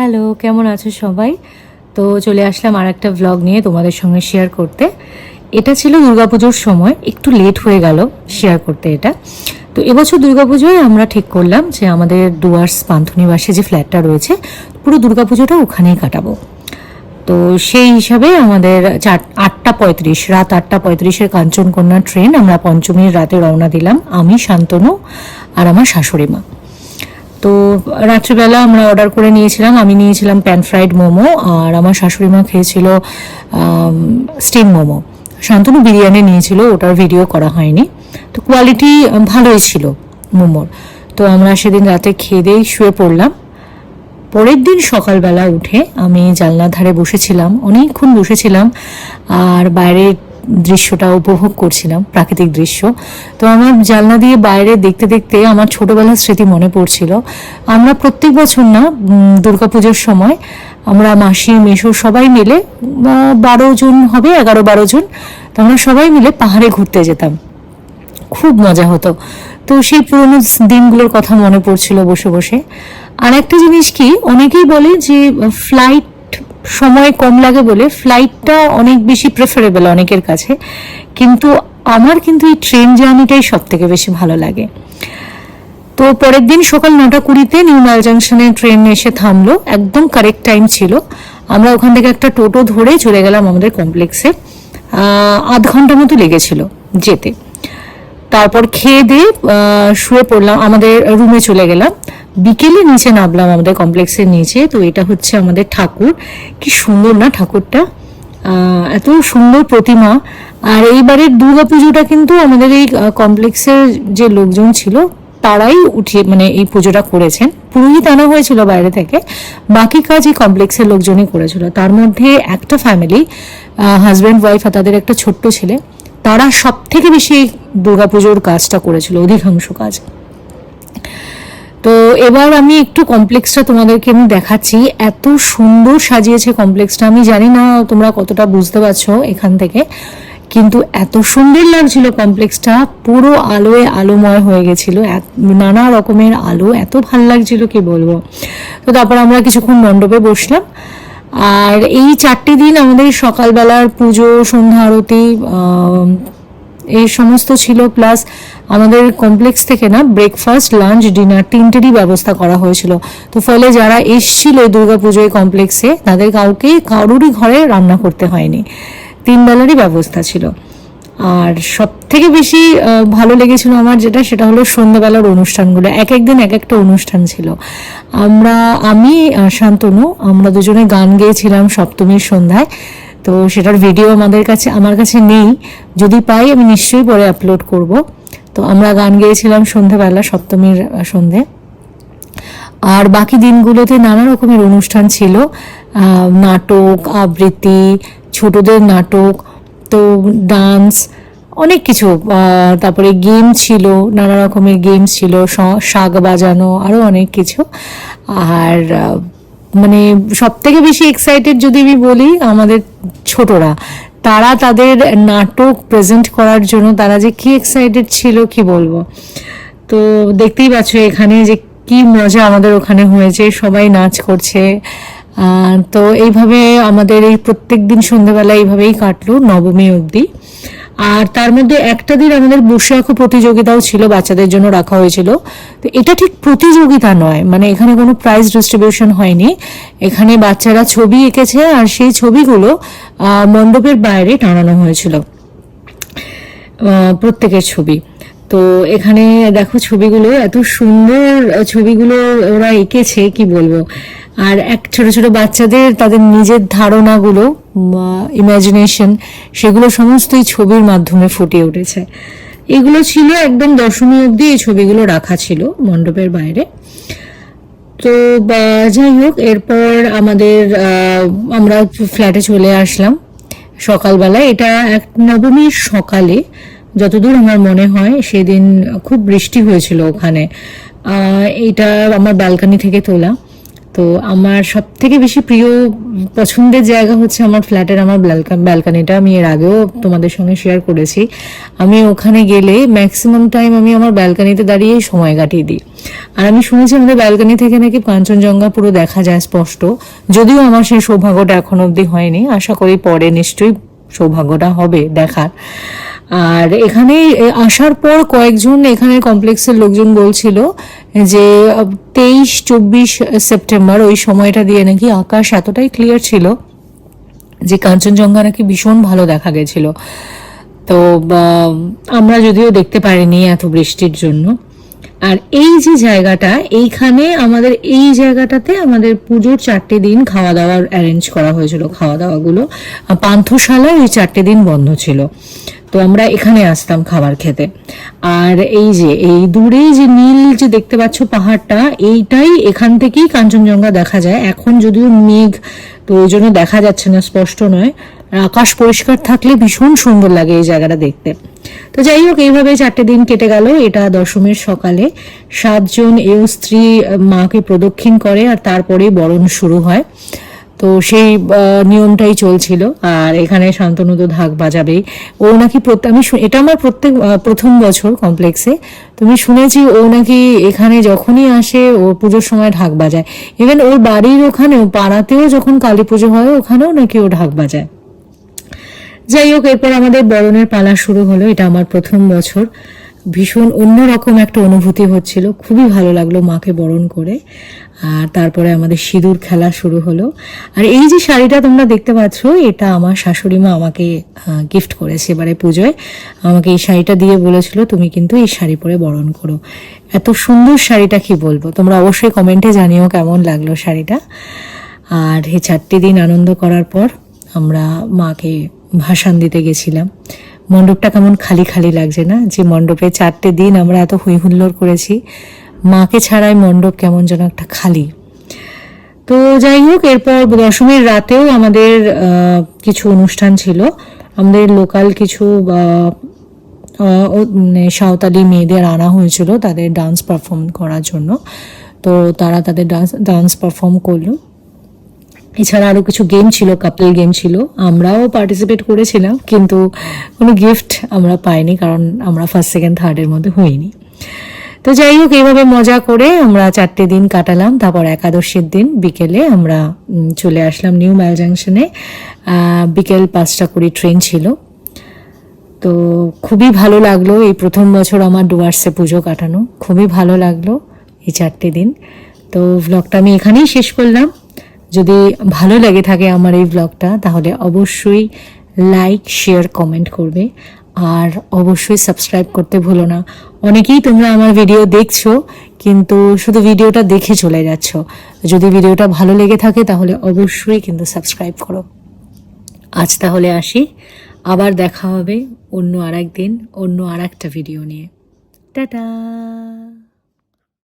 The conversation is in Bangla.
হ্যালো কেমন আছো সবাই? তো চলে আসলাম আর একটা ভ্লগ নিয়ে তোমাদের সঙ্গে শেয়ার করতে। এটা ছিল দুর্গাপুজোর সময়, একটু লেট হয়ে গেল শেয়ার করতে এটা। তো এবছর দুর্গাপুজোয় আমরা ঠিক করলাম যে আমাদের ডুয়ার্স পান্থনিবাসে যে ফ্ল্যাটটা রয়েছে, পুরো দুর্গাপুজোটা ওখানেই কাটাবো। তো সেই হিসাবে আমাদের চার, আটটা পঁয়ত্রিশ, রাত আটটা পঁয়ত্রিশের কাঞ্চনকন্যা ট্রেন আমরা পঞ্চমীর রাতে রওনা দিলাম। আমি শান্তনু আর আমার শাশুড়ি মা তো রাত্রিবেলা আমরা অর্ডার করে নিয়েছিলাম, আমি নিয়েছিলাম প্যান ফ্রাইড মোমো আর আমার শাশুড়ি মা খেয়েছিল স্টিম মোমো। শান্তনু বিরিয়ানি নিয়েছিল, ওটার ভিডিও করা হয়নি। তো কোয়ালিটি ভালোই ছিল মোমোর। তো আমরা সেদিন রাতে খেয়ে দিয়েই শুয়ে পড়লাম। পরের দিন সকালবেলা উঠে আমি জানলার ধারে বসেছিলাম, অনেকক্ষণ বসেছিলাম। আর বাইরের দৃশ্যটা উপভোগ করছিলাম, প্রাকৃতিক দৃশ্য। তো আমার জানলা দিয়ে বাইরে দেখতে দেখতে আমার ছোটবেলার স্মৃতি মনে পড়ছিল। আমরা প্রত্যেক বছর না দুর্গাপুজোর সময় আমরা মাসি, মেশো সবাই মিলে বারো জন হবে, এগারো বারো জন, তো আমরা সবাই মিলে পাহাড়ে ঘুরতে যেতাম। খুব মজা হতো। তো সেই পুরোনো দিনগুলোর কথা মনে পড়ছিল বসে বসে। আর একটা জিনিস কি, অনেকেই বলে যে ফ্লাইট সময় কম লাগে বলে ফ্লাইটটা অনেক বেশি প্রেফারেবল অনেকের কাছে। কিন্তু আমার কিন্তু এই ট্রেন জার্নিটাই সব থেকে বেশি ভালো লাগে। তো পরের দিন সকাল নটা কুড়িতে নিউ মাল জাংশনে ট্রেন এসে থামলো। একদম কারেক্ট টাইম ছিল। আমরা ওখান থেকে একটা টোটো ধরে চলে গেলাম আমাদের কমপ্লেক্সে আধ ঘণ্টা মতো লেগেছিল যেতে। তারপর খেয়ে দিয়ে শুয়ে পড়লাম, আমাদের রুমে চলে গেলাম। বিকেলে নিচে নামলাম আমাদের কমপ্লেক্সের নিচে, তো এটা হচ্ছে আমাদের ঠাকুর। কি সুন্দর না ঠাকুরটা? এত সুন্দর প্রতিমা। আর এইবারের দুর্গা পুজোটা কিন্তু আমাদের এই কমপ্লেক্সের যে লোকজন ছিল, তারাই উঠিয়ে মানে এই পুজোটা করেছেন। পুরোহিত আনা হয়েছিল বাইরে থেকে, বাকি কাজ এই কমপ্লেক্সের লোকজনই করেছিল। তার মধ্যে একটা ফ্যামিলি হাজব্যান্ড ওয়াইফ আর তাদের একটা ছোট্ট ছেলে, তারা সব থেকে বেশি দুর্গাপুজোর কাজটা করেছিল, অধিকাংশ কাজ। তো এবার আমি একটু কমপ্লেক্সটা তোমাদেরকে আমি দেখাচ্ছি। এত সুন্দর সাজিয়েছে কমপ্লেক্সটা আমি জানি না তোমরা কতটা বুঝতে পারছ এখান থেকে, কিন্তু এত সুন্দর লাগছিল কমপ্লেক্সটা পুরো আলোয় আলোময় হয়ে গেছিল। নানা রকমের আলো, এত ভালো লাগছিল, কি বলব? তো তারপর আমরা কিছুক্ষণ মণ্ডপে বসলাম। আর এই চারটি দিন আমাদের সকালবেলার পুজো, সন্ধ্যা আরতি এই সমস্ত ছিল প্লাস আমাদের কমপ্লেক্স থেকে না ব্রেকফাস্ট লাঞ্চ ডিনার তিনটেরই ব্যবস্থা করা হয়েছিল। তো ফলে যারা এসছিল দুর্গাপুজোয় কমপ্লেক্সে তাদের কাউকে কারোরই ঘরে রান্না করতে হয়নি। তিন বেলারই ব্যবস্থা ছিল। আর সব থেকে বেশি ভালো লেগেছিল আমার যেটা, সেটা হলো সন্ধ্যাবেলার অনুষ্ঠানগুলো। এক একদিন এক একটা অনুষ্ঠান ছিল। আমরা, আমি শান্তনু, আমরা দুজনে গান গেয়েছিলাম সপ্তমীর সন্ধ্যায়। তো সেটার ভিডিও আমাদের কাছে, আমার কাছে নেই। যদি পাই, আমি নিশ্চয়ই পরে আপলোড করব। তো আমরা গান গেয়েছিলাম সন্ধ্যাবেলা সপ্তমীর সন্ধে। আর বাকি দিনগুলোতে নানা রকমের অনুষ্ঠান ছিল। নাটক, আবৃত্তি, ছোটদের নাটক, তো ডান্স অনেক কিছু। তারপরে গেম ছিল, নানা রকমের গেমস ছিল শাক বাজানো আরও অনেক কিছু। আর মানে সব থেকে বেশি এক্সাইটেড যদি আমি বলি আমাদের ছোটরা, তারা তাদের নাটক প্রেজেন্ট করার জন্য তারা যে কি এক্সাইটেড ছিল কি বলব? তো দেখতেই পাচ্ছ এখানে যে কি মজা আমাদের ওখানে হয়েছে, সবাই নাচ করছে। তো এইভাবে আমাদের এই প্রত্যেক দিন সন্ধ্যাবেলা এইভাবেই কাটলো, নবমী অবধি। আর তার মধ্যে একটা দিন আমাদের বসে আঁকো প্রতিযোগিতাও ছিল, বাচ্চাদের জন্য রাখা হয়েছিল। তো এটা ঠিক প্রতিযোগিতা নয় মানে এখানে কোনো প্রাইজ ডিস্ট্রিবিউশন হয়নি। এখানে বাচ্চারা ছবি এঁকেছে আর সেই ছবিগুলো মণ্ডপের বাইরে টানানো হয়েছিল প্রত্যেকের ছবি। তো এখানে দেখো ছবিগুলো, এত সুন্দর ছবিগুলো ওরা এঁকেছে, কি বলব? আর এক ছোট ছোট বাচ্চাদের তাদের নিজের ধারণাগুলো ইমাজিনেশন সেগুলো সমস্তই ছবির মাধ্যমে ফুটে উঠেছে। এগুলো ছিল একদম দশমী অবধি এই ছবিগুলো রাখা ছিল মণ্ডপের বাইরে। তো যাই হোক, এরপর আমাদের আমরা ফ্ল্যাটে চলে আসলাম সকালবেলা। এটা এক নবমীর সকালে যতদূর আমার মনে হয়, সেদিন খুব বৃষ্টি হয়েছিল ওখানে। এটা আমার ব্যালকানি থেকে তোলা। তো আমার সব থেকে বেশি প্রিয় পছন্দের জায়গা হচ্ছে আমার ফ্ল্যাটের আমার ব্যালকানিটা। আমি এর আগেও তোমাদের সঙ্গে শেয়ার করেছি। আমি ওখানে গেলে ম্যাক্সিমাম টাইম আমি আমার ব্যালকানিতে দাঁড়িয়েই সময় কাটিয়ে দিই। আর আমি শুনেছি আমাদের ব্যালকানি থেকে নাকি কাঞ্চনজঙ্ঘা পুরো দেখা যায় স্পষ্ট। যদিও আমার সেই সৌভাগ্যটা এখন অবধি হয়নি। আশা করি পরে নিশ্চয়ই সৌভাগ্যটা হবে দেখার। আর এখানে আসার পর কয়েকজন এখানে কমপ্লেক্সের লোকজন বলছিল যে তেইশ, চব্বিশ সেপ্টেম্বর ওই সময়টা দিয়ে নাকি আকাশ এতটাই ক্লিয়ার ছিল যে কাঞ্চনজঙ্ঘা নাকি ভীষণ ভালো দেখা গেছিল। তো আমরা যদিও দেখতে পারিনি এত বৃষ্টির জন্য। আর এই যে জায়গাটা, এইখানে আমাদের, এই জায়গাটাতে আমাদের পুজোর চারটে দিন খাওয়া দাওয়ার অ্যারেঞ্জ করা হয়েছিল খাওয়া দাওয়াগুলো পান্থশালা ওই চারটে দিন বন্ধ ছিল। তো আমরা এখানে আসতাম খাবার খেতে। আর এই যে, এই দূরে যে নীল যে দেখতে পাচ্ছ পাহাড়টা, এইটাই এখান থেকেই কাঞ্চনজঙ্ঘা দেখা যায়। এখন যদিও মেঘ, তো ওই জন্য দেখা যাচ্ছে না, স্পষ্ট নয়। আকাশ পরিষ্কার থাকলে ভীষণ সুন্দর লাগে এই জায়গাটা দেখতে। তো যাই হোক, এইভাবে চারটে দিন কেটে গেল। এটা দশমীর সকালে। সাতজন এও স্ত্রী মাকে প্রদক্ষিণ করে আর তারপরেই বরণ শুরু হয়। তো সেই নিয়মটাই চলছিল। আর এখানে শান্তনু তো ঢাক বাজাবেই। ও নাকি আমি এটা আমার প্রত্যেক প্রথম বছর কমপ্লেক্সে। তুমি শুনেছি ও নাকি এখানে যখনই আসে, ও পুজোর সময় ঢাক বাজায়। ইভেন ওর বাড়ির ওখানেও, পাড়াতেও যখন কালী পুজো হয়, ওখানেও নাকি ও ঢাক বাজায়। যাই হোক, এরপর আমাদের বরণের পালা শুরু হলো। এটা আমার প্রথম বছর। ভীষণ অন্যরকম একটা অনুভূতি হচ্ছিল। খুবই ভালো লাগল মাকে বরণ করে। আর তারপরে আমাদের সিঁদুর খেলা শুরু হলো। আর এই যে শাড়িটা তোমরা দেখতে পাচ্ছ, এটা আমার শাশুড়ি মা আমাকে গিফট করেছে এবারে পুজোয়। আমাকে এই শাড়িটা দিয়ে বলেছিল, তুমি কিন্তু এই শাড়ি পরে বরণ করো। এত সুন্দর শাড়িটা কি বলব? তোমরা অবশ্যই কমেন্টে জানিও কেমন লাগল শাড়িটা। আর এই চারটি দিন আনন্দ করার পর আমরা মাকে ভাসান দিতে গেছিলাম। মণ্ডপটা কেমন খালি খালি লাগছে না? যে মণ্ডপে চারটে দিন আমরা এত হই হুল্লোড় করেছি, মাকে ছাড়াই মণ্ডপ কেমন যেন একটা খালি। তো যাই হোক, এরপর দশমীর রাতেও আমাদের কিছু অনুষ্ঠান ছিল। আমাদের লোকাল কিছু মানে সাঁওতালি মেয়েদের আনা হয়েছিল তাদের ডান্স পারফর্ম করার জন্য। তো তারা তাদের ডান্স ডান্স পারফর্ম করল। এছাড়া আরও কিছু গেম ছিল কাপল গেম ছিল, আমরাও পার্টিসিপেট করেছিলাম, কিন্তু কোনো গিফট আমরা পাইনি কারণ আমরা ফার্স্ট সেকেন্ড থার্ডের মধ্যে হইনি। তো যাই হোক, এইভাবে মজা করে আমরা চারটে দিন কাটালাম, তারপর একাদশীর দিন বিকেলে আমরা চলে আসলাম নিউ ম্যাল জাংশনে বিকেল পাঁচটা কুড়ি ট্রেন ছিল। তো খুবই ভালো লাগল এই প্রথম বছর আমার ডুয়ার্সে পুজো কাটানো। খুবই ভালো লাগল এই চারটে দিন। তো ভ্লগটা আমি এখানেই শেষ করলাম। যদি ভালো লেগে থাকে আমার এই ব্লগটা তাহলে অবশ্যই লাইক শেয়ার কমেন্ট করবে। আর অবশ্যই সাবস্ক্রাইব করতে ভুলো না। অনেকেই তোমরা আমার ভিডিও দেখছ, কিন্তু শুধু ভিডিওটা দেখে চলে যাচ্ছ। যদি ভিডিওটা ভালো লেগে থাকে, তাহলে অবশ্যই কিন্তু সাবস্ক্রাইব করো। আজ তাহলে আসি। আবার দেখা হবে অন্য আর দিন অন্য আর একটা ভিডিও নিয়ে। টাটা!